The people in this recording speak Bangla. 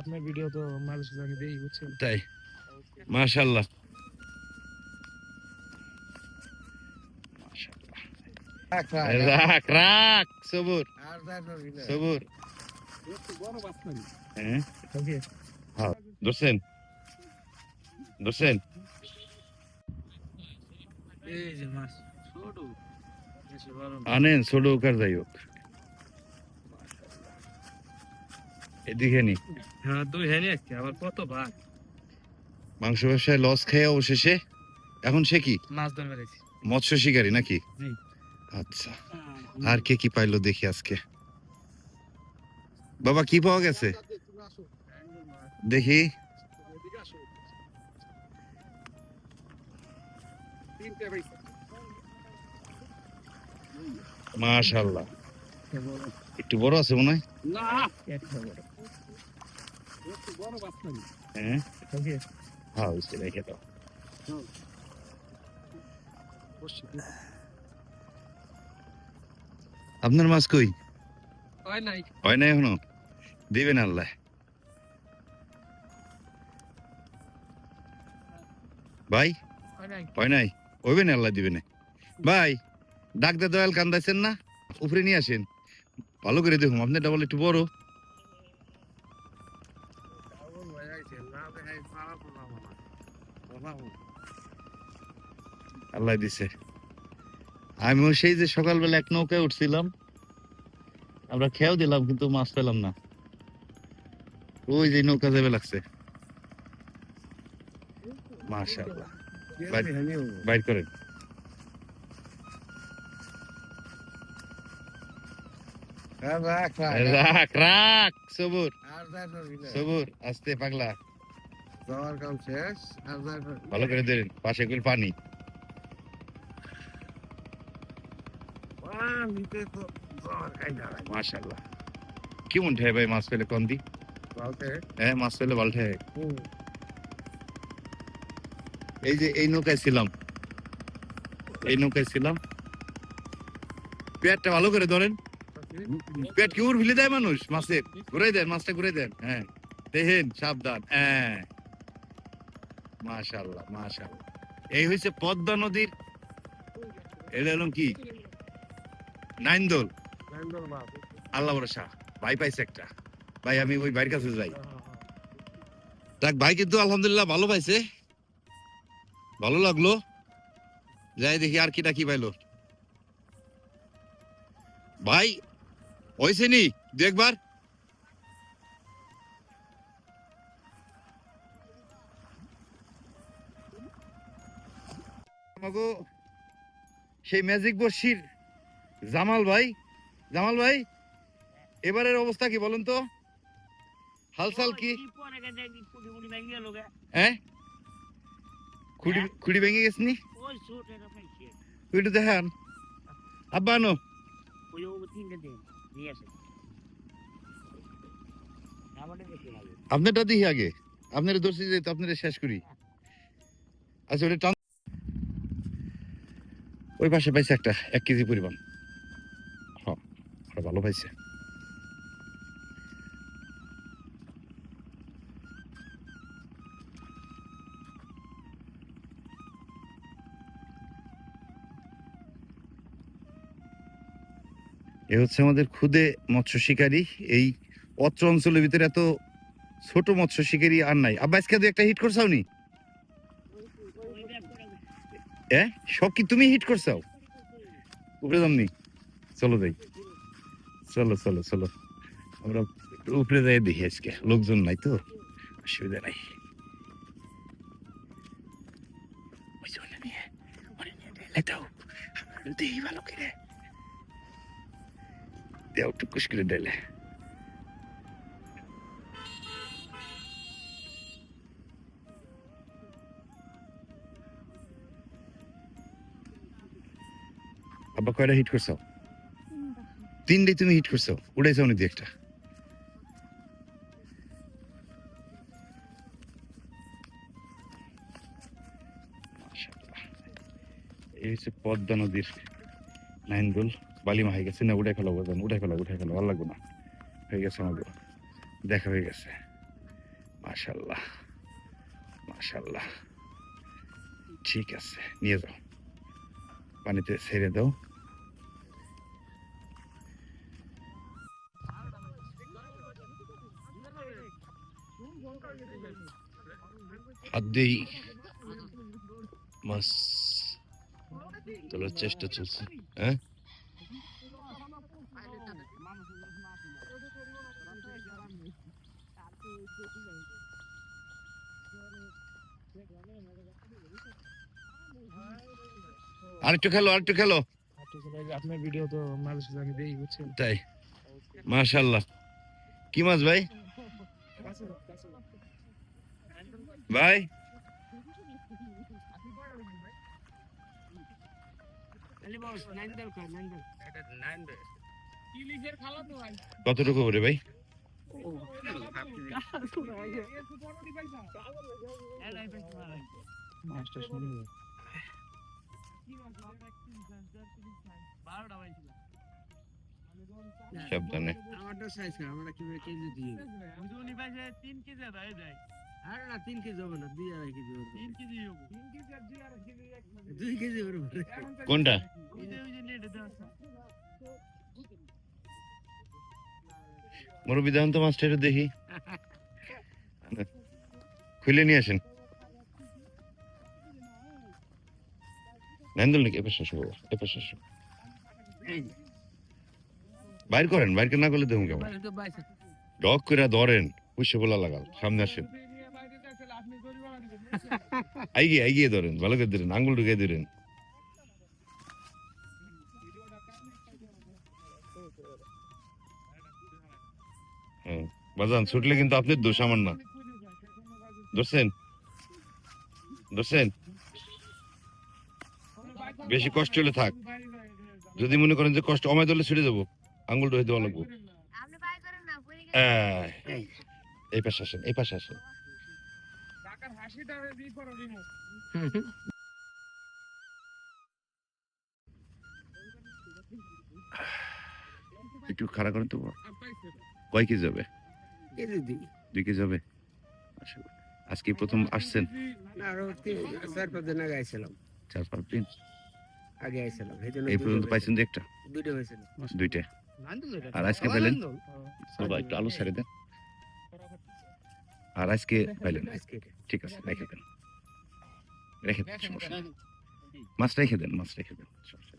আপনার ভিডিও তো মাঝে আমি দেখি বুঝছেন? তাই? মাশাল্লাহ রাখ রাখ সবুর। সবুর। হ্যাঁ? ধরছেন। ধরছেন। এই যে মাছ। ছোট। বেশি বড় না। আনেন ছোট হোক আর যাই হোক। এদিকে নি। হ্যাঁ দুই হ্যাঁ আবার কত ভাগ? মাংস ব্যবসায় লস খেয়ে অবশেষে এখন সে কি? মাছ ধরে বেড়েছি মৎস্য শিকারী নাকি? আচ্ছা আর কে কি পাইলো দেখি আজকে। বাবা কি পাওয়া গেছে? দেখি। মাশাল্লাহ একটু বড় আছে মনে হয়? না। হ্যাঁ ওকে। হ্যাঁ বুঝতে রেখে দাও আপনার মাছ কই? হয় নাই। হয় না এখনও? দিবেন আল্লাহ। ভাই? হয় নাই। নাই? হইবে না আল্লাহ দিবেন। ভাই ডাক দে দয়াল কান্দাইছেন না? উপরে নিয়ে আসেন। ভালো করে দেখুন আপনার ডাবল একটু বড়। আল্লাহ দিছে। আমিও সেই যে সকালবেলা এক নৌকায় উঠছিলাম আমরা খেয়াও দিলাম কিন্তু মাছ পেলাম না। ওই যে নৌকা যাবে লাগছে। মাশাআল্লাহ। বাইর করেন। রাখ রাখ সবুর। সবুর আস্তে পাগলা। ভালো করে দেন পাশে গুল পানি। মাশাআল্লাহ। কেমন ঠে ভাই মাছ পেলে কম হ্যাঁ মাছ পেলে ভালো ঠে এই যে এই নৌকায় ছিলাম। এই নৌকায় ছিলাম। পেটটা ভালো করে ধরেন। পেট কি উড় ফেলে দেয় মানুষ? মাছের। ঘুরে দেন মাছটা ঘুরে দেন। হ্যাঁ। দেখেন সাবধান। হ্যাঁ। মাশাল্লাহ মাশাল্লাহ এই হয়েছে পদ্মা নদীর এটা কি? নাইন্দোল। আল্লাহ ভরসা ভাই পাইছে একটা। ভাই আমি ওই ভাইয়ের কাছে যাই। দেখ ভাই কিন্তু আলহামদুলিল্লাহ ভালো পাইছে। ভালো লাগল। যাই দেখি আর কিটা কি পাইলো। ভাই হয়েছে নি? দু একবার। আমাগো সেই ম্যাজিক বর্ষির জামাল ভাই জামাল ভাই এবারের অবস্থা কি বলুন তো? হালসাল কি? হ্যাঁ? খুঁড়ি খুঁড়ি ভেঙে দেখান। আব্বা আনো। আপনারটা দেখি আগে। আপনার দর্শি যে আপনার শেষ করি। আচ্ছা ওটা ওই পাশে পাইছে একটা, এক কেজি পরিমাণ। হ্যাঁ ভালো পাইছে। এ হচ্ছে আমাদের খুদে মৎস্য শিকারী। এই অত্র অঞ্চলের ভিতরে এত ছোট মৎস্য শিকারী আর নাই। আব্বা, আজকে একটা হিট করছাও নি? এ সব কি তুমি হিট করছাও? উপরে যামনি চলো যাই। চলো চলো চলো। আমরা উপরে যাই দেখি আজকে। লোকজন নাই তো। অসুবিধা নাই। দাও। দেখি ভালো করে। দেও, টুকুস করে ঢেলে আব্বা কয়টা হিট করছ? তিনটে তুমি হিট করছ। উড়াইছো নি একটা। এই হচ্ছে পদ্মা নদীর নাইনদোল বালিমা হয়ে গেছে না উঠে ফেলো বাজান উঠে ফেলো উঠে ফেলো ভালো লাগবে না। হয়ে গেছে আমাদের। দেখা হয়ে গেছে। মাশাল্লাহ মাশাল্লাহ ঠিক আছে, নিয়ে যাও। পানিতে ছেড়ে দাও। হাত দিয়েই মাছ তোলার চেষ্টা চলছে হ্যাঁ? আরেকটু খেলো আরেকটু খেলো। আপনার ভিডিও তো আমি দেখি বুঝছেন? তাই। মাশাল্লাহ কি মাছ ভাই? ভাই কতটুকু করে ভাই? সাবধানে। আমারটা সাইজ আমরা কীভাবে কেজি দিয়ে? আরে না তিন কেজি হবে না দুই আড়াই কেজি হবে। দুই কেজি হবে কোনটা? মুরব্বী দেখুন তো মাছটা একটু দেখি। খুলে নিয়ে আসেন। নাইন্দুল নাকি এপাশে আসো এপাশে আসো। বাইর করেন বাইর না করলে দেখুন কেমন? ডক করে ধরেন পুষে বলা লাগাল সামনে আসেন। আইগিয়ে আইগিয়ে ধরেন ভালো করে ধরেন আঙ্গুল ঢুকে ধরেন। হ্যাঁ বাজান ছুটলে কিন্তু আপনার দোষ আমার না। ধরছেন? ধরছেন? বেশি কষ্ট হলে থাক। যদি মনে করেন যে কষ্ট অমায় ধরলে ছুটে যাব। আঙ্গুল ঢুকে দেওয়া লাগবো। আপনি বাই করেন না পড়ে গেলে এই, এই পাশে আসেন এই পাশে আসেন। একটু খাড়া করেন তো। কয় কেজি যাবে দুই কেজি যাবে আচ্ছা, আজকে প্রথম আসছেন? আরও চার পাঁচ দিন আগে আইছিলাম। চার পাঁচ দিন? আগে আইছিলাম এই এই পর্যন্ত পাইছেন যে একটা? দুইটা হয়েছিল। দুইটা। আর আজকে পেলেন সবাই একটু আলু ছেড়ে দেন। আর আজকে পাইলেন আজকে ঠিক আছে রেখে দেন। রেখে দেন। সমস্যা। মাছ রেখে দেন মাছ রেখে দেন। সমস্যা।